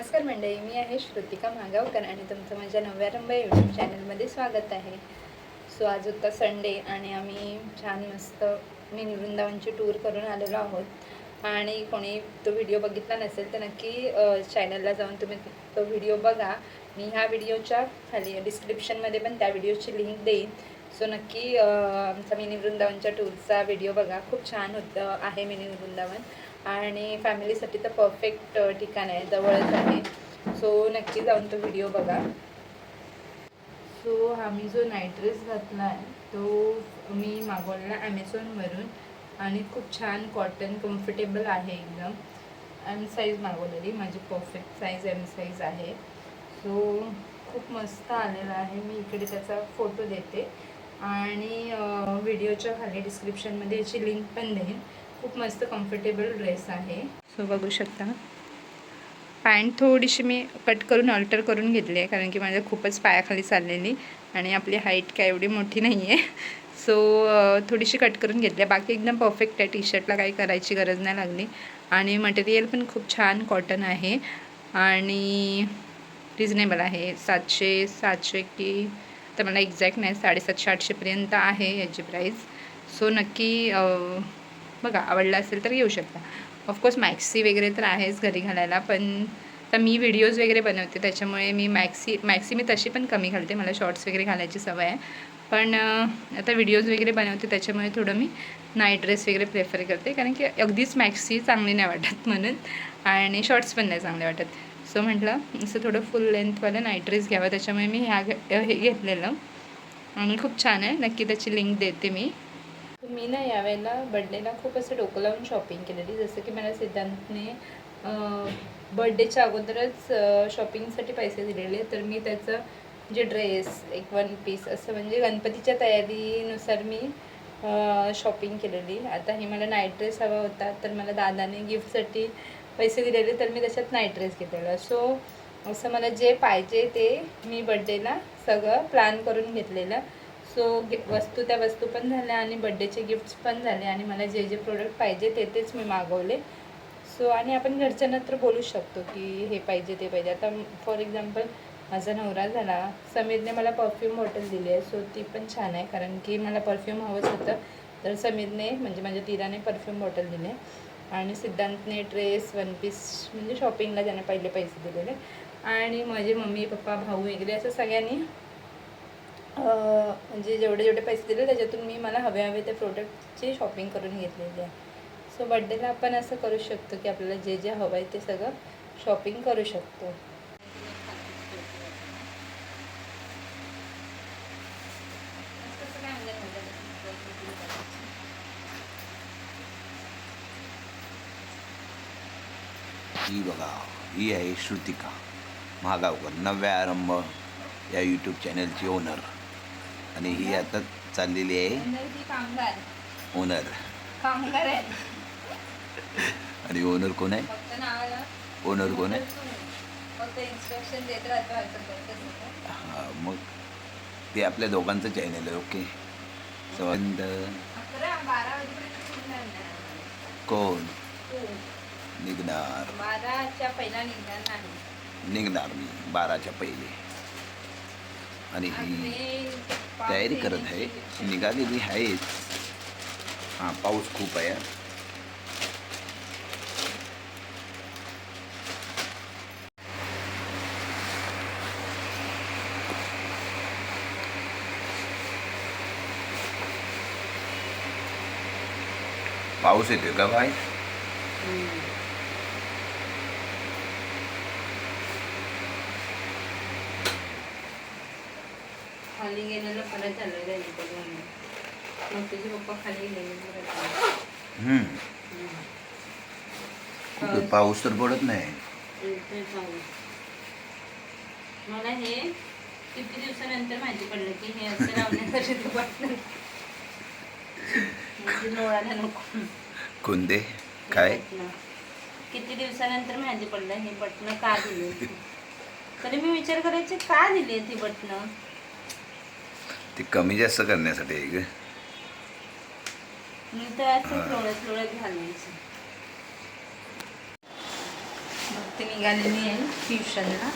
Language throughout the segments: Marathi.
नमस्कार मंडळी मी आहे श्रुतिका मागावकर आणि तुमचं माझ्या नव्यारंभ रंबा यूट्यूब चॅनलमध्ये स्वागत आहे. सो आज होता संडे आणि आम्ही छान मस्त मी वृंदावनची टूर करून आलेलो आहोत. आणि कोणी तो व्हिडिओ बघितला नसेल तर नक्की चॅनलला जाऊन तुम्ही तो व्हिडिओ बघा. मी ह्या व्हिडिओच्या खाली डिस्क्रिप्शनमध्ये पण त्या व्हिडिओची लिंक देईन. सो नक्की आमचा मिनी वृंदावनच्या टूरचा व्हिडिओ बघा. खूप छान होतं आहे मिनी वृंदावन. आणि फॅमिलीसाठी तर परफेक्ट ठिकाण आहे जवळच आहे. सो नक्की जाऊन तो व्हिडिओ बघा. सो आम्ही जो नाईट ड्रेस घातला आहे तो मी मागवलेला ॲमेझॉनवरून आणि खूप छान कॉटन कम्फर्टेबल आहे एकदम. एम साईज मागवलेली माझी परफेक्ट साईज एम साईज आहे. सो खूप मस्त आलेला आहे. मी इकडे त्याचा फोटो देते. आणि व्हिडिओच्या खाली डिस्क्रिप्शनमध्ये याची लिंक पण देईन. खूप मस्त कम्फर्टेबल ड्रेस आहे. सो बघू शकता. पॅन्ट थोडीशी मी कट करून अल्टर करून घेतली आहे कारण की माझ्या खूपच पायाखाली चाललेली आणि आपली हाईट काय एवढी मोठी नाही आहे सो थोडीशी कट करून घेतली आहे. बाकी एकदम परफेक्ट आहे. टी शर्टला काही करायची गरज नाही लागली. आणि मटेरियल पण खूप छान कॉटन आहे. आणि रिजनेबल आहे. सातशे सातशे की तर मला एक्झॅक्ट नाही साडेसातशे आठशेपर्यंत आहे याची प्राईस सो नक्की बघा आवडला असेल तर घेऊ शकता. ऑफकोर्स मॅक्सी वगैरे तर आहेच घरी घालायला पण तर मी व्हिडिओज वगैरे बनवते त्याच्यामुळे मी मॅक्सी मॅक्सी मी तशी पण कमी घालते. मला शॉर्ट्स वगैरे घालायची सवय आहे. पण आता व्हिडिओज वगैरे बनवते त्याच्यामुळे थोडं मी नाईट ड्रेस वगैरे प्रेफर करते. कारण की अगदीच मॅक्सी चांगली नाही वाटत म्हणून. आणि शॉर्ट्स पण नाही चांगले वाटत. सो म्हटलं असं थोडं फुल लेंथवालं नाईट ड्रेस घ्यावा. त्याच्यामुळे मी ह्या हे घेतलेलं. आणि खूप छान आहे. नक्की त्याची लिंक देते मी. मी ना यावेळेला बड्डेला खूप असं डोकं लावून शॉपिंग केलेली. जसं की मला सिद्धांतने बड्डेच्या अगोदरच शॉपिंगसाठी पैसे दिलेले. तर मी त्याचं जे ड्रेस एक वन पीस असं म्हणजे गणपतीच्या तयारीनुसार मी शॉपिंग केलेली. आता हे मला नाईट ड्रेस हवा होता तर मला दादाने गिफ्टसाठी पैसे दिलेले तर मी त्याच्यात नाईट ड्रेस घेतलेला. सो असं मला जे पाहिजे ते मी बड्डेला सगळं प्लॅन करून घेतलेलं. सो वस्तू त्या वस्तू पण झाल्या आणि बड्डेचे गिफ्ट्स पण झाले आणि मला जे जे प्रोडक्ट पाहिजे ते तेच मी मागवले. सो आणि आपण घरच्यांना तर बोलू शकतो की हे पाहिजे ते पाहिजे. आता फॉर एक्झाम्पल माझा नवरा झाला. समीरने मला परफ्यूम बॉटल दिली आहे. सो ती पण छान आहे. कारण की मला परफ्यूम हवंच होतं. तर समीरने म्हणजे माझ्या तिराने परफ्यूम बॉटल दिले. आणि सिद्धांतने ड्रेस वन पीस म्हणजे शॉपिंगला ज्याने पहिले पैसे दिलेले. आणि माझे मम्मी पप्पा भाऊ वगैरे असं सगळ्यांनी म्हणजे जेवढे जेवढे पैसे दिले त्याच्यातून मी मला हवे हवे त्या प्रोडक्टची शॉपिंग करून घेतलेली आहे. सो बड्डेला आपण असं करू शकतो की आपल्याला जे जे हवं आहे ते सगळं शॉपिंग करू शकतो. ही बघा ही आहे श्रुतिका. महागावकर नव्या आरंभ या यूट्यूब चॅनलची ओनर आणि ही आता चाललेली आहे ओनर आणि ओनर कोण आहे? ओनर कोण आहे? हा मग ते आपल्या दोघांचं चॅनल आहे ओके संबंध पूर्ण आणणार. कोण? निघणार. बाराच्या पहिला निघणार मी बाराच्या पहिले. आणि ही आणि तयारी करत आहे निघालेली आहेच हाँ पाऊस खूप आहे. पाऊस येतोय का बाय खाली गेलेलं परत झालं गणपती मग तुझे पप्पा खाली गेले परत आले. पाऊस. तर पडत नाही. इथे पाऊस. मला हे किती दिवसानंतर माहिती पडलं की हे असं लावण्यासाठी ते बटन म्हणजे नको. कोणते? काय? बटणं. किती दिवसानंतर माहिती पडलं हे बटणं का दिले? तरी मी विचार करायचे का दिली ती बटणं ती कमी जास्त करण्यासाठी आहे ग. मी तर असं हा. लोळत घालायचं. ती निघालेली आहे ट्युशनला.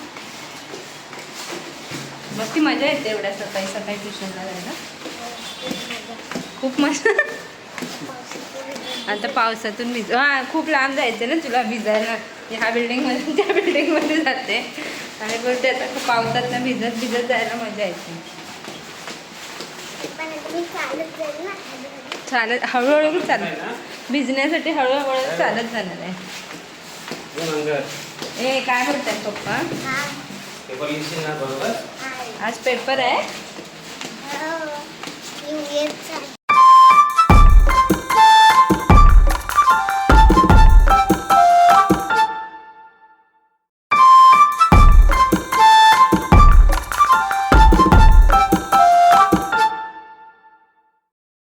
मग ती मजा येते एवढ्या सकाळी सकाळी ट्युशनला जायला. खूप मजा. आता पावसातून भिज हां खूप लांब जायचं ना तुला भिजायला. ह्या बिल्डिंगमध्ये त्या बिल्डिंगमध्ये जाते. आणि बोलते आता पावसात ना भिजत भिजत जायला मजा येते. चालत हळूहळू चालत. भिजण्यासाठी हळूहळू चालत जाणार आहे. ए काय पप्पा? हा. बरोबर? आहे. आज पेपर आहे? हो.